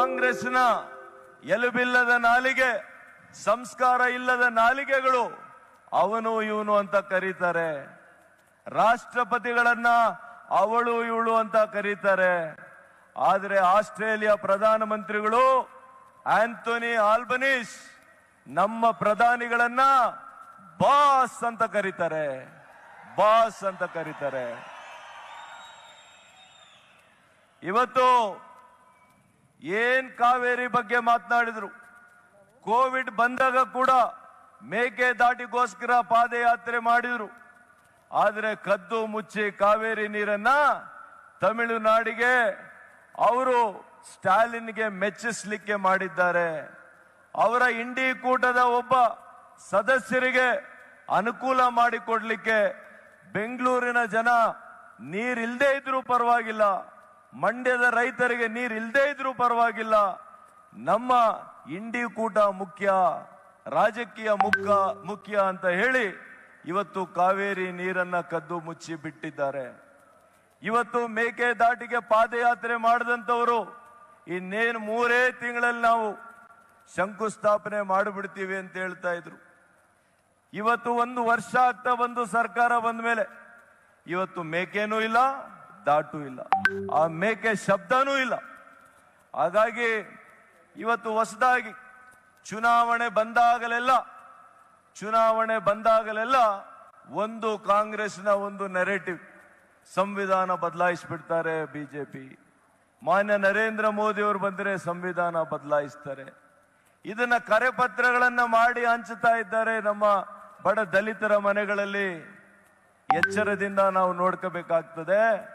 ಕಾಂಗ್ರೆಸ್ನ ಎಲುಬಿಲ್ಲದ ನಾಲಿಗೆ, ಸಂಸ್ಕಾರ ಇಲ್ಲದ ನಾಲಿಗೆಗಳು ಅವನು ಇವನು ಅಂತ ಕರೀತಾರೆ. ರಾಷ್ಟ್ರಪತಿಗಳನ್ನ ಅವಳು ಇವಳು ಅಂತ ಕರೀತಾರೆ. ಆದರೆ ಆಸ್ಟ್ರೇಲಿಯಾ ಪ್ರಧಾನಮಂತ್ರಿಗಳು ಆಂಥೋನಿ ಆಲ್ಬನೀಸ್ ನಮ್ಮ ಪ್ರಧಾನಿಗಳನ್ನ ಬಾಸ್ ಅಂತ ಕರೀತಾರೆ. ಬಾಸ್ ಅಂತ ಕರೀತಾರೆ. ಇವತ್ತು ಏನ್ ಕಾವೇರಿ ಬಗ್ಗೆ ಮಾತನಾಡಿದ್ರು? ಕೋವಿಡ್ ಬಂದಾಗ ಕೂಡ ಮೇಕೆ ದಾಟಿಗೋಸ್ಕರ ಪಾದಯಾತ್ರೆ ಮಾಡಿದ್ರು. ಆದರೆ ಕದ್ದು ಮುಚ್ಚಿ ಕಾವೇರಿ ನೀರನ್ನ ತಮಿಳುನಾಡಿಗೆ ಅವರು ಸ್ಟಾಲಿನ್ಗೆ ಮೆಚ್ಚಿಸ್ಲಿಕ್ಕೆ ಮಾಡಿದ್ದಾರೆ. ಅವರ ಇಂಡಿ ಕೂಟದ ಒಬ್ಬ ಸದಸ್ಯರಿಗೆ ಅನುಕೂಲ ಮಾಡಿಕೊಡ್ಲಿಕ್ಕೆ ಬೆಂಗಳೂರಿನ ಜನ ನೀರಿಲ್ದೇ ಇದ್ರೂ ಪರವಾಗಿಲ್ಲ. ಮಂಡ್ಯದ ರೈತರಿಗೆ ನೀರು ಇಲ್ಲದೆ ಇದ್ರೂ ಪರವಾಗಿಲ್ಲ. ನಮ್ಮ ಇಂಡಿ ಕೂಟ ಮುಖ್ಯ, ರಾಜಕೀಯ ಮುಖ ಮುಖ್ಯ ಅಂತ ಹೇಳಿ ಇವತ್ತು ಕಾವೇರಿ ನೀರನ್ನ ಕದ್ದು ಮುಚ್ಚಿ ಬಿಟ್ಟಿದ್ದಾರೆ. ಇವತ್ತು ಮೇಕೆದಾಟಿಗೆ ಪಾದಯಾತ್ರೆ ಮಾಡಿದಂಥವರು ಇನ್ನೇನು ಮೂರೇ ತಿಂಗಳಲ್ಲಿ ನಾವು ಶಂಕುಸ್ಥಾಪನೆ ಮಾಡಿಬಿಡ್ತೀವಿ ಅಂತ ಹೇಳ್ತಾ ಇದ್ರು. ಇವತ್ತು ಒಂದು ವರ್ಷ ಆಗ್ತಾ ಬಂದು ಸರ್ಕಾರ ಬಂದ ಮೇಲೆ ಇವತ್ತು ಮೇಕೆನೂ ಇಲ್ಲ ದಾಟು ಇಲ್ಲ. ಆ ಮೇಕೆ ಶಬ್ದನೂ ಇಲ್ಲ. ಹಾಗಾಗಿ ಇವತ್ತು ಹೊಸದಾಗಿ ಚುನಾವಣೆ ಬಂದಾಗಲೆಲ್ಲ ಚುನಾವಣೆ ಬಂದಾಗಲೆಲ್ಲ ಒಂದು ಕಾಂಗ್ರೆಸ್ನ ಒಂದು ನೆರೇಟಿವ್ ಸಂವಿಧಾನ ಬದಲಾಯಿಸ್ಬಿಡ್ತಾರೆ ಬಿಜೆಪಿ. ಮಾನ್ಯ ನರೇಂದ್ರ ಮೋದಿ ಅವರು ಬಂದರೆ ಸಂವಿಧಾನ ಬದಲಾಯಿಸ್ತಾರೆ. ಇದನ್ನ ಕರೆಪತ್ರಗಳನ್ನ ಮಾಡಿ ಹಂಚುತ್ತಾ ಇದ್ದಾರೆ ನಮ್ಮ ಬಡ ದಲಿತರ ಮನೆಗಳಲ್ಲಿ. ಎಚ್ಚರದಿಂದ ನಾವು ನೋಡ್ಕೋಬೇಕಾಗ್ತದೆ.